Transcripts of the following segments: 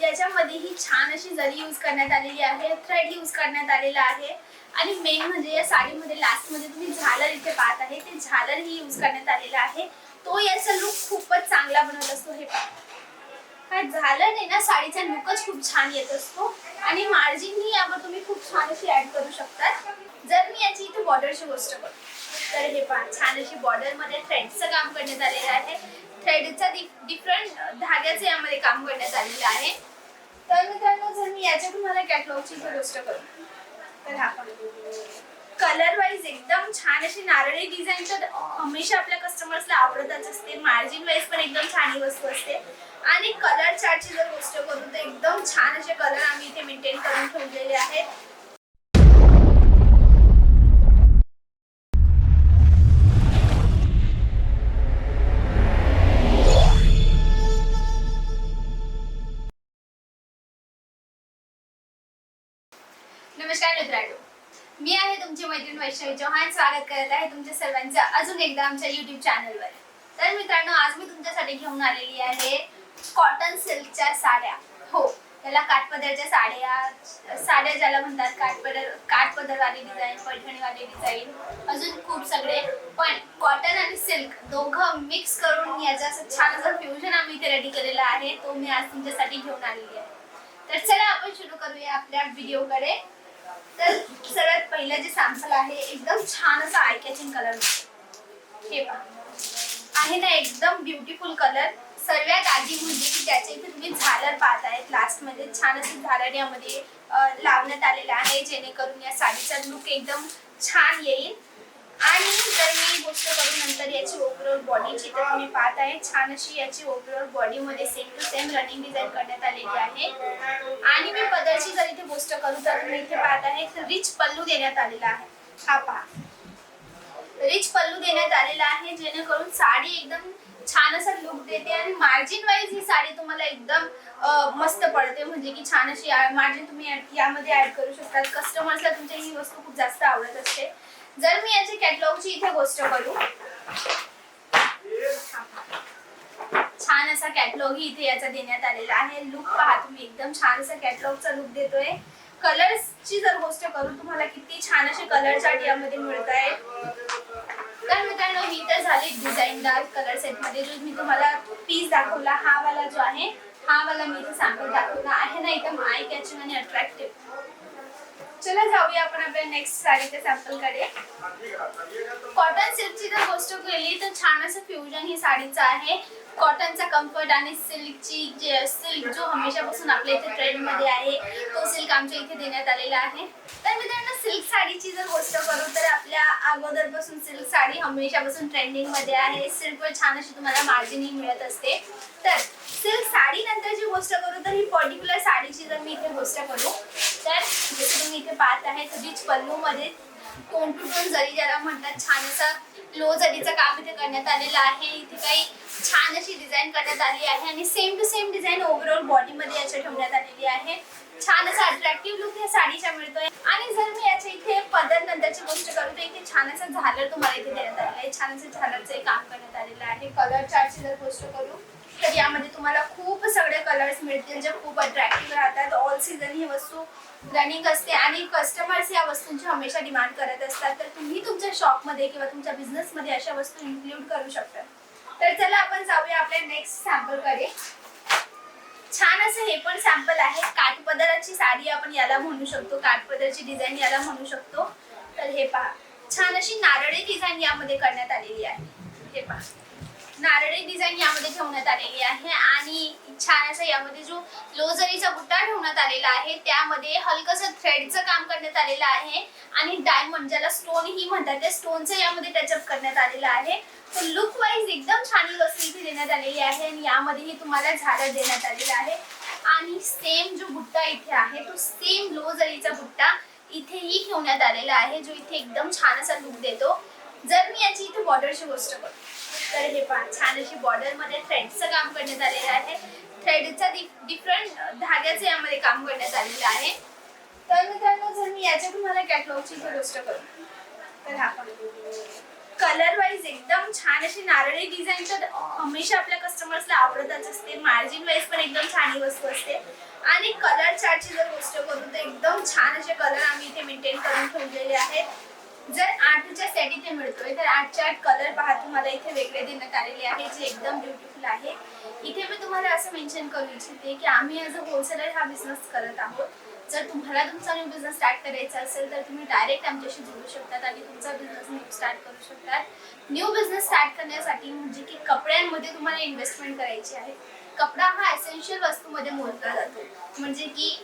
याच्यामध्ये ही छान अशी जरी यूज करण्यात आलेली आहे थ्रेड यूज करण्यात आलेला आहे. आणि मेन म्हणजे या साडीमध्ये लास्टमध्ये तुम्ही झालर इथे पाहत आहे ते झालर ही यूज करण्यात आलेला आहे. तो याचा लुक खूपच चांगला बनवत असतो हे पाहा. हा झालर आहे ना साडीचा लुकच खूप छान येत असतो. आणि मार्जिन ही यावर तुम्ही खूप छान अशी ऍड करू शकतात. जर मी याची इथे बॉर्डरची गोष्ट करतो तर हे पहा छान अशी बॉर्डरमध्ये थ्रेडचं काम करण्यात आलेलं आहे. थ्रेडचा डिफरंट धाग्याचं यामध्ये काम करण्यात आलेलं आहे. तर मित्रांनो जर मी याच्या तुम्हाला कॅटलॉगची गोष्ट करू तर हा. कलर वाईज एकदम छान अशी नारळी डिझाईन तर हमेशा आपल्या कस्टमर्सला आवडतच असते. मार्जिन वाईज पण एकदम छान वस्तू असते. आणि कलर चार्टची जर गोष्ट करू तर एकदम छान असे कलर आम्ही इथे मेंटेन करून ठेवलेले आहेत. नमस्कार मित्रांनो. मी आहे तुमची मैत्रीण वैष्णवी चौहान. स्वागत करत आहे तुमच्या सर्वांचं अजून एकदा आमच्या युट्यूब चॅनलवर तर मित्रांनो आज मी तुमच्यासाठी घेऊन आलेली आहे कॉटन सिल्कच्या साड्या. हो त्याला काठपदरच्या साड्या साड्या ज्याला म्हणतात काठपदर काठपदरवाली डिझाईन पैठणीवाली डिझाईन अजून खूप सगळे. पण कॉटन आणि सिल्क दोघं मिक्स करून याचं असं छान असं फ्युजन आम्ही इथे रेडी केलेला आहे. तो मी आज तुमच्यासाठी घेऊन आलेली आहे. तर चला आपण सुरू करूया आपल्या व्हिडिओकडे तर सर्वात पहिलं जे सॅम्पल आहे एकदम छान असं आय कॅचिंग कलर हे पहा. आहे ना एकदम ब्युटिफुल कलर सर्वात आधी म्हणजे की त्याच्या इथे तुम्ही झालर पाहत आहेत लास्टमध्ये छान अशी झालर यामध्ये लावण्यात आलेलं आहे जेणेकरून या साडीचा लुक एकदम छान येईल. आणि जर मी गोष्ट करू नंतर याची ओव्हरऑल बॉडीची तर तुम्ही पाहत आहे छान अशी याची ओव्हरऑल बॉडीमध्ये same to same running design करण्यात आलेली आहे. आणि मी पदरची जर इथे गोष्ट करू तर तुम्ही इथे पाहत आहे रिच पल्लू देण्यात आलेला आहे. हा पहा. रिच पल्लू देण्यात आलेला आहे जेणेकरून साडी एकदम छान असा लुक देते आणि मार्जिन वाईज ही साडी तुम्हाला एकदम मस्त पडते. म्हणजे की छान अशी मार्जिन तुम्ही यामध्ये ऍड करू शकता. कस्टमर्सला तुमच्या ही वस्तू खूप जास्त आवडत असते. जर मी याची कॅटलॉगची इथे गोष्ट करू. छान असा कॅटलॉग ही इथे याचा देण्यात आलेला आहे. लुक पहा तुम्ही एकदम छान असा कॅटलॉगचा लुक देतोय. कलर्सची जर गोष्ट करू तुम्हाला किती छान असे कलर चार्ट यामध्ये मिळत आहे तर मित्रांनो ही तर झाली डिझाईनदार कलर सेटमध्ये. जो मी तुम्हाला पीस दाखवला हा वाला जो आहे हा वाला मी इथे सॅम्पल दाखवला आहे ना. एकदम आय कॅचिंग आणि अट्रॅक्टिव्ह चला जाऊया आपण आपल्या नेक्स्ट साडीच्या सॅम्पलकडे. कॉटन सिल्कची जर गोष्ट केली तर छान असं फ्युजन ही साडीचं आहे. कॉटनचा कम्फर्ट आणि सिल्कची जे सिल्क जो हमेशापासून आपल्या इथे ट्रेंडमध्ये आहे तो सिल्क आमच्या इथे देण्यात आलेला आहे. तर मित्रांनो सिल्क साडीची जर गोष्ट करू तर आपल्या अगोदरपासून सिल्क साडी हमेशापासून ट्रेंडिंगमध्ये आहे. सिल्कवर छान अशी तुम्हाला मार्जिनिंग मिळत असते. तर सिल्क साडी नंतरची गोष्ट करू तर ही पर्टिक्युलर साडीची जर मी इथे गोष्ट करू जसं तुम्ही इथे पाहत आहे रिच पल्लू मध्ये टोन टू टोन जरी ज्याला म्हणतात छान असं लो जरीचं काम इथे करण्यात आलेलं आहे. इथे काही छान अशी डिझाईन करण्यात आली आहे आणि same to same design overall body मध्ये याच्या ठेवण्यात आलेली आहे. छान असा अट्रॅक्टिव्ह लुक या साडीचा मिळतोय. आणि जर मी याच्या इथे पदर नंतरची गोष्ट करू तर इथे छान असं झालर तुम्हाला इथे देण्यात आलेलं आहे. छान असं झालरचं काम करण्यात आलेलं आहे. कलर चार्टची जर गोष्ट करू तर यामध्ये तुम्हाला खूप सगळे कलर्स मिळतील जे खूप अट्रॅक्टिव्ह राहतात. ऑल सीझन ही वस्तू रनिंग असते आणि कस्टमर्स या वस्तूंची हमेशा डिमांड करत असतात. तर तुम्ही तुमच्या शॉपमध्ये किंवा तुमच्या बिझनेसमध्ये अशा वस्तू इन्क्लूड करू शकता. तर चला आपण जाऊया आपल्या नेक्स्ट सॅम्पलकडे छान असं हे पण सॅम्पल आहे. काठपदराची साडी आपण याला म्हणू शकतो. काठपदरची डिझाईन याला म्हणू शकतो. तर हे पहा. छान अशी नारळी डिझाईन यामध्ये करण्यात आलेली आहे. हे पहा. नारळी डिझाईन यामध्ये ठेवण्यात आलेली आहे आणि छान असं यामध्ये जो लोजरीचा बुट्टा ठेवण्यात आलेला आहे त्यामध्ये हलकस थ्रेडचं काम करण्यात आलेलं आहे आणि डायमंड ज्याला स्टोन ही म्हणतात त्या स्टोनचं यामध्ये टचअप करण्यात आलेलं आहे. तर लुक वाईज एकदम छान वस्तू इथे देण्यात आलेली आहे आणि यामध्येही तुम्हाला झाडं देण्यात आलेलं आहे. आणि सेम जो बुट्टा इथे आहे तो सेम लोजरीचा बुट्टा इथेही ठेवण्यात आलेला आहे जो इथे एकदम छान असा लुक देतो. जर मी याची इथे बॉर्डरची गोष्ट करू तर हे पहा छान अशी बॉर्डरमध्ये थ्रेडचं काम करण्यात आलेलं आहे. थ्रेडचा डिफरंट धाग्याचं यामध्ये काम करण्यात आलेलं आहे. तर मित्रांनो जर मी याच्या तुम्हाला कॅटलॉगची गोष्ट करू तर हा कलर वाईज एकदम छान अशी नारळी डिझाईन तर हमेशा आपल्या कस्टमर्सला आवडतच असते. मार्जिन वाईज पण एकदम छान ही वस्तू असते. आणि कलर चार्टची जर गोष्ट करू तर एकदम छान असे कलर आम्ही इथे मेंटेन करून ठेवलेले आहेत. जर आठच्या सेट इथे मिळतोय तर आठच्या आठ कलर पहा. तुम्हाला इथे वेगळे देण्यात आलेले आहे जे एकदम ब्युटिफुल आहे. इथे मी तुम्हाला असं मेन्शन करू इच्छिते की आम्ही ॲज अ होलसेलर हा बिझनेस करत आहोत. जर तुम्हाला तुमचा न्यू बिझनेस स्टार्ट करायचा असेल तर तुम्ही डायरेक्ट आमच्याशी जोडू शकतात आणि तुमचा बिझनेस न्यू स्टार्ट करू शकतात. न्यू बिझनेस स्टार्ट करण्यासाठी म्हणजे की कपड्यांमध्ये तुम्हाला इन्व्हेस्टमेंट करायची आहे. कपडा हा एसेन्शियल वस्तूमध्ये मोडला जातो. म्हणजे की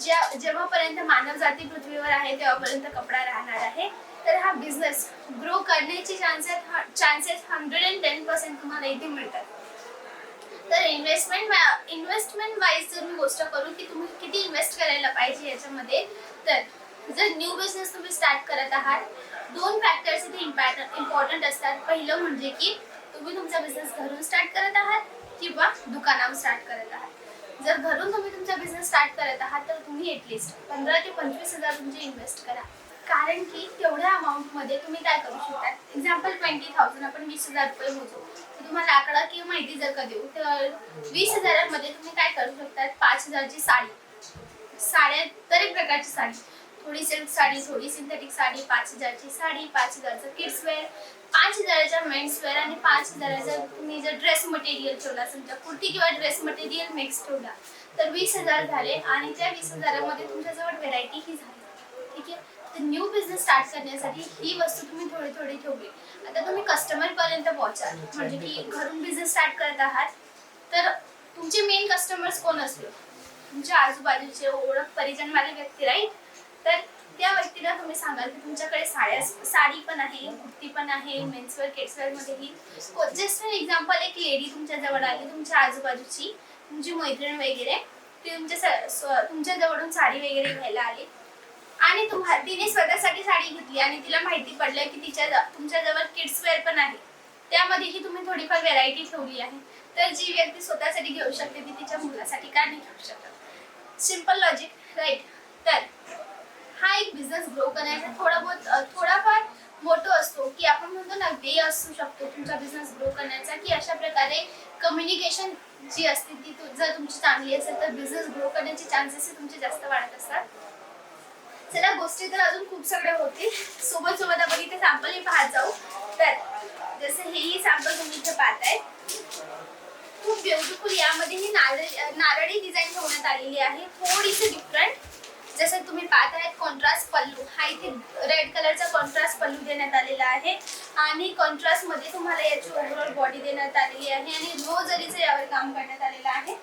ज्या जेव्हापर्यंत मानव जाती पृथ्वीवर आहे तेव्हापर्यंत कपडा राहणार आहे. तर हा बिझनेस ग्रो करण्याची chances chances hundred and ten percent तुम्हाला इथे मिळतात. तर इन्व्हेस्टमेंट इन्व्हेस्टमेंट वाईज जर मी गोष्ट करू की तुम्ही किती इन्व्हेस्ट करायला पाहिजे याच्यामध्ये तर जर न्यू बिझनेस तुम्ही स्टार्ट करत आहात दोन फॅक्टर्स इथे इम्पॅट इम्पॉर्टंट असतात. पहिलं म्हणजे की तुम्ही तुमचा बिझनेस घरून स्टार्ट करत आहात. किंवा दुकानावर स्टार्ट करत आहात. जर घरून तुम्ही तुमचा बिझनेस स्टार्ट करत आहात तर तुम्ही एटलिस्ट पंधरा ते पंचवीस हजार तुमचे इन्व्हेस्ट करा. कारण की तेवढ्या अमाऊंटमध्ये तुम्ही काय करू शकता? एक्झाम्पल ट्वेंटी थाउजंड आपण वीस हजार रुपये मोजू. तुम्हाला आकडा किंवा माहिती जर का देऊ तर वीस हजारामध्ये तुम्ही काय करू शकतात पाच हजारची साडी. साड्या दरेक प्रकारची साडी. थोडी सिल्क साडी थोडी सिंथेटिक साडी पाच हजारची साडी पाच हजारचं किड्स वेअर पाच हजाराच्या मेन्स वेअर आणि पाच हजाराचा तुम्ही जर ड्रेस मटेरियल ठेवला समजा कुर्ती किंवा ड्रेस मटेरियल मिक्स ठेवला तर वीस हजार झाले आणि त्या वीस हजारामध्ये तुमच्याजवळ व्हेरायटी ही झाली. ठीक आहे? तर न्यू बिझनेस स्टार्ट करण्यासाठी ही वस्तू तुम्ही थोडी थोडी ठेवली. आता तुम्ही कस्टमर पर्यंत पोहोचाल. म्हणजे की घरून बिझनेस स्टार्ट करत आहात तर तुमचे मेन कस्टमर्स कोण असतील? तुमच्या आजूबाजूचे ओळख परिजन वाले व्यक्ती राईट तर त्या व्यक्तीला तुम्ही सांगाल की तुमच्याकडे साड्या साडी पण आहे कुर्ती पण आहे मेन्सवेअर किड्सवेअर मध्येही. जस्ट एक्झाम्पल एक लेडी तुमच्या जवळ आली तुमच्या आजूबाजूची तुमची मैत्रीण वगैरे ती तुमच्या स- स्व- तुमच्या जवळून साडी वगैरे घ्यायला आली. आणि तुम्हा तिने स्वतःसाठी साडी घेतली आणि तिला माहिती पडलं की तिच्या ज- तुमच्याजवळ किड्स वेअर पण आहे. त्यामध्येही तुम्ही थोडीफार व्हेरायटी ठेवली आहे. तर जी व्यक्ती स्वतःसाठी घेऊ शकते ती तिच्या मुलासाठी का नाही घेऊ शकत? सिंपल लॉजिक राईट तर हा एक बिझनेस ग्रो करण्याचा थोडा बहुत थोडाफार मोठो असतो की आपण म्हणतो ना वे असू शकतो तुमचा बिझनेस ग्रो करण्याचा की अशा प्रकारे कम्युनिकेशन जी असते ती जर तुमची चांगली असेल तर बिझनेस ग्रो करण्याचे चान्सेस तुमचे जास्त वाढत असतात. चला गोष्टी तर अजून खूप सगळ्या होतील. सोबत सोबत आपण इथे सॅम्पल पाहत जाऊ. तर जसं हेही सॅम्पल तुम्ही इथे पाहताय. खूप ब्युटिफुल यामध्ये ही नारळी नारळी डिझाईन ठेवण्यात आलेली आहे. थोडीशी डिफरंट जसं तुम्ही पाहत आहेत कॉन्ट्रास्ट पल्लू हा इथे रेड कलरचा कॉन्ट्रास्ट पल्लू देण्यात आलेला आहे. आणि कॉन्ट्रास्टमध्ये तुम्हाला याची ओव्हरऑल बॉडी देण्यात आलेली आहे. आणि रो जरीचं यावर काम करण्यात आलेलं आहे.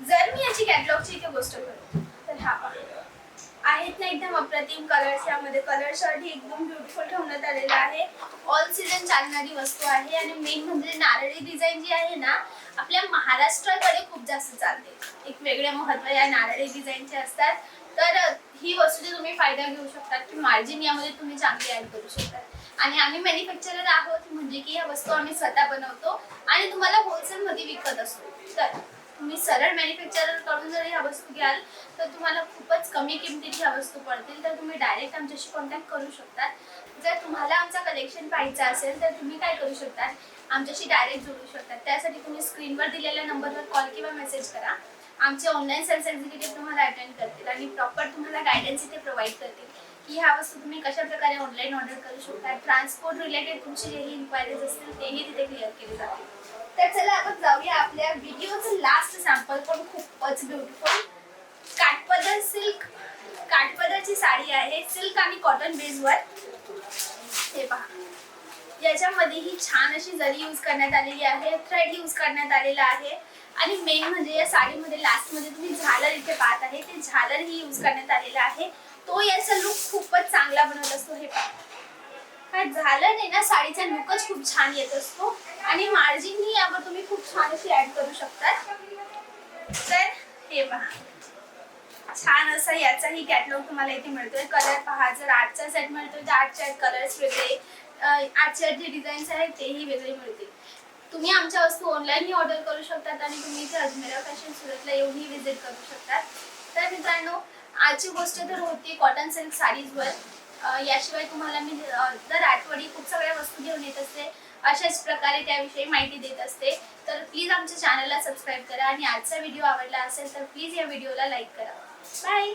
जर मी याची कॅटलॉगची इथे गोष्ट करू तर हा आहेत ना एकदम अप्रतिम कलर्स यामध्ये कलर शर्ट एकदम ब्युटिफुल ठेवण्यात आलेला आहे. ऑल सीझन चालणारी वस्तू आहे. आणि मेन म्हणजे नारळी डिझाईन जी आहे ना आपल्या महाराष्ट्राकडे खूप जास्त चालते. एक वेगळे महत्त्व या नारळी डिझाईनचे असतात. तर ही वस्तूची तुम्ही फायदा घेऊ शकता की मार्जिन यामध्ये तुम्ही चांगली ऍड करू शकता आणि आम्ही मॅन्युफॅक्चरर आहोत म्हणजे की या वस्तू आम्ही स्वतः बनवतो आणि तुम्हाला होलसेलमध्ये विकत असतो. तर तुम्ही सरळ मॅन्युफॅक्चररकडून जर ह्या वस्तू घ्याल तर तुम्हाला खूपच कमी किमतीत ह्या वस्तू पडतील. तर तुम्ही डायरेक्ट आमच्याशी कॉन्टॅक्ट करू शकतात. जर तुम्हाला आमचा कलेक्शन पाहिजे असेल तर तुम्ही काय करू शकतात? आमच्याशी डायरेक्ट जोडू शकतात. त्यासाठी तुम्ही स्क्रीनवर दिलेल्या नंबरवर कॉल किंवा मेसेज करा. आमचे ऑनलाईन सेल्स एक्झिक्युटिव्ह तुम्हाला अटेंड करतील आणि प्रॉपर तुम्हाला गायडन्स इथे प्रोव्हाइड करतील की ह्या वस्तू तुम्ही कशा प्रकारे ऑनलाईन ऑर्डर करू शकता. ट्रान्सपोर्ट रिलेटेड तुमची जेही इन्क्वायरीज असतील तेही तिथे क्लिअर केली जातील. तर चला आपण जाऊया. या व्हिडिओचं लास्ट सॅम्पल पण खूपच ब्युटिफुल काठपदर सिल्क काठपदरची साडी आहे. सिल्क आणि कॉटन बेसवर हे पहा. याच्यामध्ये ही छान अशी जरी यूज करण्यात आलेली आहे थ्रेड यूज करण्यात आलेला आहे. आणि मेन म्हणजे या साडीमध्ये लास्टमध्ये तुम्ही झालर इथे पाहत आहे. ते झालर ही यूज करण्यात आलेला आहे. तो याचा लुक खूपच चांगला बनवत असतो. हे पहा. झालं नाही ना साडीचा लुकच खूप छान येत असतो. आणि मार्जिन ही यावर तुम्ही खूप छान अशी ऍड करू शकता तर हे पहा. छान असा याचाही कॅटलॉग तुम्हाला इथे मिळतोय. कलर पहा जर आजचा सेट मिळतोय तर आजच्या कलर्स वेगळे. आजच्या आठच्या जे डिझाईन्स आहेत तेही वेगळे मिळतील. तुम्ही आमच्या वस्तू ऑनलाईनही ऑर्डर करू शकतात आणि तुम्ही इथे अजमेरा फॅशन सुरतला येऊनही विजिट करू शकतात. तर मित्रांनो आजची गोष्ट तर होती कॉटन सिल्क साडीजवर याशिवाय तुम्हाला मी दर आठवडी खूप सगळ्या वस्तू घेऊन येत असते. अशाच प्रकारे त्याविषयी माहिती देत असते. तर प्लीज आमच्या चॅनलला सबस्क्राईब करा आणि आजचा व्हिडिओ आवडला असेल तर प्लीज या व्हिडिओला लाईक करा. बाय